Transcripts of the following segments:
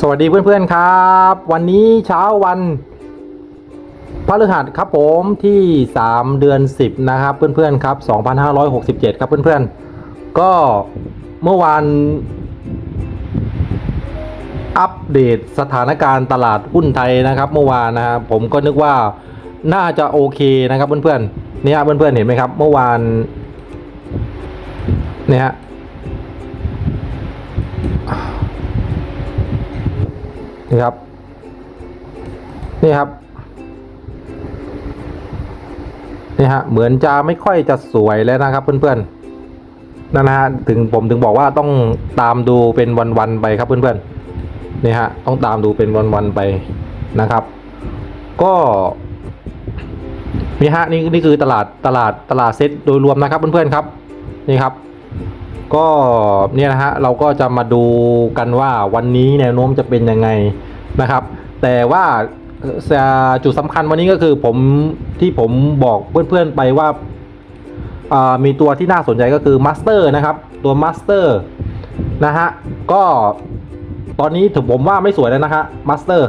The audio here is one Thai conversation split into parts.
สวัสดีเพื่อนๆครับ วันนี้เช้าวันพฤหัสครับผมที่ 3 เดือน 10 นะครับเพื่อนๆครับ2567 ครับเพื่อนๆ ก็เมื่อวานอัปเดตสถานการณ์ตลาดหุ้นไทยนะครับ เมื่อวานนะครับผมก็นึกว่าน่าจะโอเคนะครับเพื่อนๆเนี่ยเพื่อนๆเห็นไหมครับ เมื่อวานเนี่ย นี่ครับ นี่ครับ นี่ฮะ เหมือนจะไม่ค่อยจะสวยแล้วนะครับเพื่อนๆนั่นนะฮะ ถึงผมถึงบอกว่าต้องตามดูเป็นวันๆไปครับเพื่อนๆ นี่ฮะ ต้องตามดูเป็นวันๆไปนะครับ ก็นี่ฮะนี่นี่คือตลาดตลาดตลาดเซ็ตโดยรวมนะครับเพื่อนๆครับ นี่ครับ ก็เนี่ยนะฮะเราก็จะมาดูกันว่าวันนี้แนวโน้มจะเป็นยังไงนะครับ แต่ว่าจุดสำคัญวันนี้ก็คือผมที่ผมบอกเพื่อนๆไปว่าอ่ามีตัวที่น่าสนใจก็คือมาสเตอร์นะครับตัวมาสเตอร์นะฮะก็ตอนนี้ถึงผมว่าไม่สวยแล้วนะฮะมาสเตอร์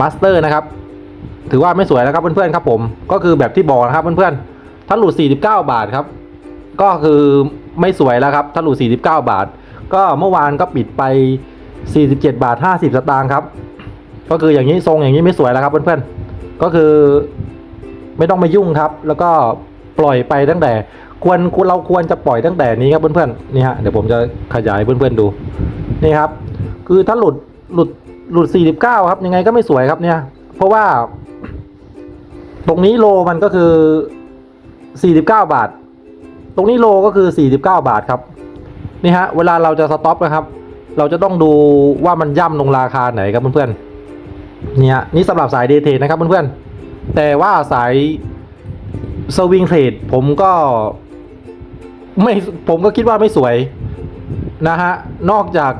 มาสเตอร์นะครับ ถือว่าไม่สวยแล้วครับเพื่อนๆครับผมก็คือแบบที่บอกนะครับเพื่อนๆถ้าหลุด 49 บาทครับ ก็คือไม่สวยแล้วครับถ้าหลุด49 บาท ก็เมื่อวานก็ปิดไป 47 บาท 50 สตางค์ครับ ก็คืออย่างนี้ทรงอย่างนี้ไม่สวยแล้วครับเพื่อนๆ ก็คือไม่ต้องมายุ่งครับ แล้วก็ปล่อยไปตั้งแต่ควรเราควรจะปล่อยตั้งแต่นี้ครับเพื่อนๆนี่ฮะเดี๋ยวผมจะขยายเพื่อนๆดูนี่ครับ คือถ้าหลุดหลุดหลุด 49 ครับ ยังไงก็ไม่สวยครับเนี่ย เพราะว่า ตรงนี้โลมันก็คือ 49 บาท ตรงนี้โลก็คือ 49 บาทครับนี่ฮะเวลาเราจะสต็อปนะครับ เราจะต้องดูว่ามันย่ำลงราคาไหนครับเพื่อนๆเนี่ยนี่สำหรับสายเดเทนะครับเพื่อนๆแต่ว่าสายสวิงเทรดผมก็ไม่ผมก็คิดว่าไม่สวยนะฮะนอกจาก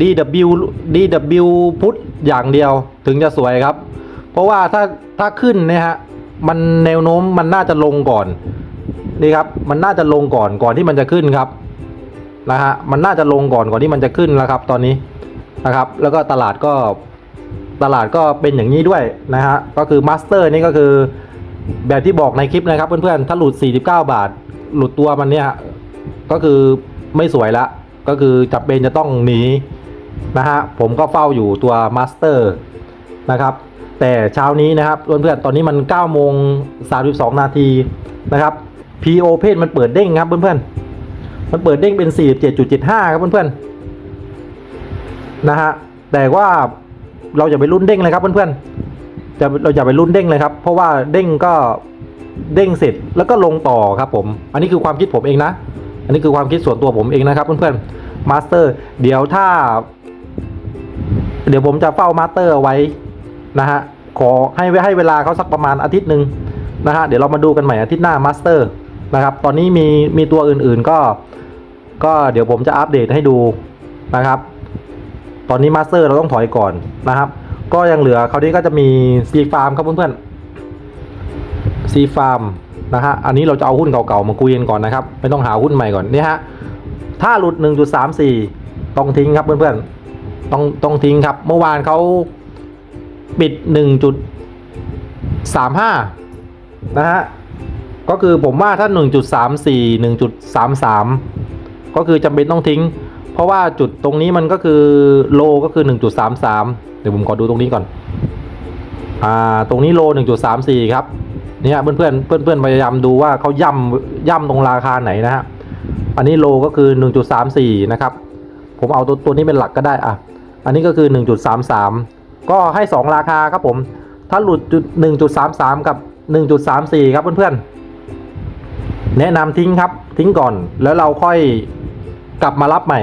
DW DW พุทอย่างเดียวถึงจะสวยครับ เพราะว่าถ้าถ้าขึ้นเนี่ยฮะมันแนวโน้มมันน่าจะลงก่อน นี่ครับมันน่าจะลงก่อนก่อนที่มันจะขึ้นครับนะฮะมันน่าจะลงก่อนก่อนที่มันจะขึ้นแล้วครับ ตอนนี้นะครับ แล้วก็ตลาดก็ตลาดก็เป็นอย่างนี้ด้วยนะฮะก็คือมาสเตอร์นี่ก็คือแบบที่บอกในคลิปนะครับเพื่อนๆถ้าหลุด 49 บาท หลุดตัวมันเนี่ยก็คือไม่สวยละก็คือจับเป็นจะต้องหนีนะฮะผมก็เฝ้าอยู่ตัวมาสเตอร์นะครับแต่เช้านี้นะครับเพื่อนๆตอนนี้มัน9โมง32 นาทีนะครับ PO เพจมันเปิดเด้งครับเพื่อนๆ มันเปิดเด้งเป็น 47.75 ครับเพื่อนๆ นะฮะ แต่ว่าเราอย่าไปรุ่นเด้งเลยครับเพื่อนๆจะเราอย่าไปรุ่นเด้งเลยครับ เพราะว่าเด้งก็เด้งเสร็จแล้วก็ลงต่อครับผม อันนี้คือความคิดผมเองนะ อันนี้คือความคิดส่วนตัวผมเองนะครับเพื่อนๆ มาสเตอร์ เดี๋ยวถ้า เดี๋ยวผมจะเฝ้ามาสเตอร์ไว้นะฮะ ขอให้ให้เวลาเขาสักประมาณอาทิตย์หนึ่งนะฮะ เดี๋ยวเรามาดูกันใหม่อาทิตย์หน้ามาสเตอร์ นะครับ ตอนนี้มีมีตัวอื่นๆก็ ก็เดี๋ยวผมจะอัปเดตให้ดูนะครับ ตอนนี้มาสเตอร์เราต้องถอยก่อนนะครับ ก็ยังเหลือคราวนี้ก็จะมีซีฟาร์มครับเพื่อนๆซีฟาร์มนะฮะอันนี้เราจะเอาหุ้นเก่าๆมาคุยกันก่อนนะครับ ไม่ต้องหาหุ้นใหม่ก่อนนี่ฮะถ้าหลุด 1.34 ต้องทิ้งครับเพื่อนๆต้องต้องทิ้งครับ เมื่อวานเขาปิด 1.35 นะฮะ ก็คือผมว่าถ้า 1.34 1.33 ก็คือจำเป็นต้องทิ้ง เพราะว่าจุดตรงนี้มันก็คือโลก็คือ 1.33 เดี๋ยวผมขอดูตรงนี้ก่อน อ่า ตรงนี้โล 1.34 ครับ เนี่ยเพื่อนเพื่อนเพื่อนเพื่อนๆ พยายามดูว่าเขาย่ำย่ำตรงราคาไหนนะฮะ อันนี้โลก็คือ 1.34 นะครับ ผมเอาตัวตัวนี้เป็นหลักก็ได้อะ อันนี้ก็คือ 1.33 ก็ให้ 2 ราคาครับผม ถ้าหลุดจุด1.33 กับ 1.34 ครับเพื่อนๆ แนะนำทิ้งครับทิ้งก่อนแล้วเราค่อยกลับมารับใหม่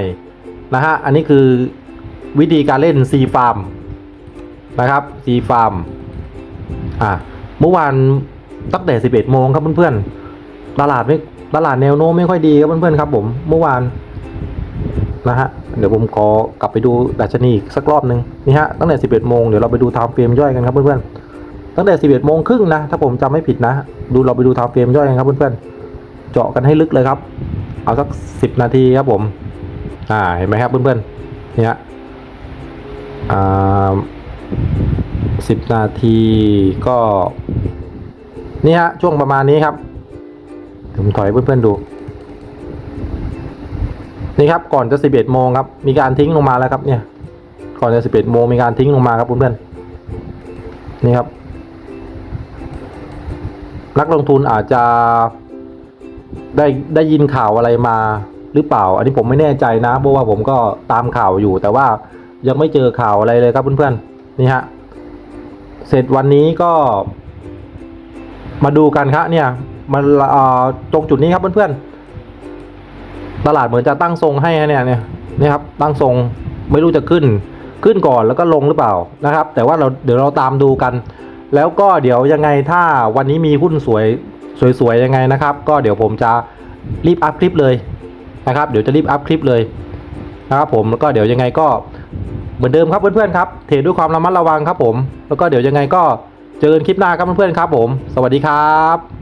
นะฮะ อันนี้คือวิธีการเล่น C Farm นะครับ C Farm อะเมื่อวานตั้งแต่ 11 โมงครับเพื่อนๆตลาดไม่ตลาดแนวโน้มไม่ค่อยดีครับเพื่อนๆครับ ผมเมื่อวานนะฮะเดี๋ยวผมขอกลับไปดูดัชนีอีกสักรอบหนึ่งนี่ฮะตั้งแต่ 11 โมงเดี๋ยวเราไปดูไทม์เฟรมย่อยกันครับเพื่อนๆตั้งแต่ 11 โมงครึ่งนะถ้าผมจำไม่ผิดนะ ดูเราไปดูไทม์เฟรมย่อยกันครับเพื่อนๆ เจาะกันให้ลึกเลยครับ เอาสัก10นาทีครับผม อ่าเห็นไหมครับเพื่อนๆเนี่ยอ่าสิบนาทีก็นี่ฮะช่วงประมาณนี้ครับเดี๋ยวผมถอยเพื่อนๆดูนี่ครับก่อนจะสิบเอ็ดโมงครับมีการทิ้งลงมาแล้วครับเนี่ยก่อนจะสิบเอ็ดโมงมีการทิ้งลงมาครับเพื่อนๆนี่ครับนักลงทุนอาจจะ ได้ได้ยินข่าวอะไรมาหรือเปล่า อันนี้ผมไม่แน่ใจนะเพราะว่าผมก็ตามข่าวอยู่ แต่ว่ายังไม่เจอข่าวอะไรเลยครับเพื่อนๆนี่ฮะเสร็จวันนี้ก็ มาดูกันครับเนี่ยมันเออตรงจุดนี้ครับเพื่อนๆตลาดเหมือนจะตั้งทรงให้เนี่ยเนี่ยนี่ครับตั้งทรงไม่รู้จะขึ้นขึ้นก่อนแล้วก็ลงหรือเปล่านะครับ แต่ว่าเราเดี๋ยวเราตามดูกัน แล้วก็เดี๋ยวยังไงถ้าวันนี้มีหุ้นสวย สวยๆยังไงนะครับ ก็เดี๋ยวผมจะรีบอัพคลิปเลยนะครับ เดี๋ยวจะรีบอัพคลิปเลยนะครับผมแล้วก็เดี๋ยวยังไงก็เหมือนเดิมครับเพื่อนๆครับเทรดด้วยความระมัดระวังครับผม แล้วก็เดี๋ยวยังไงก็เจอกันคลิปหน้าครับเพื่อนๆครับผม สวัสดีครับ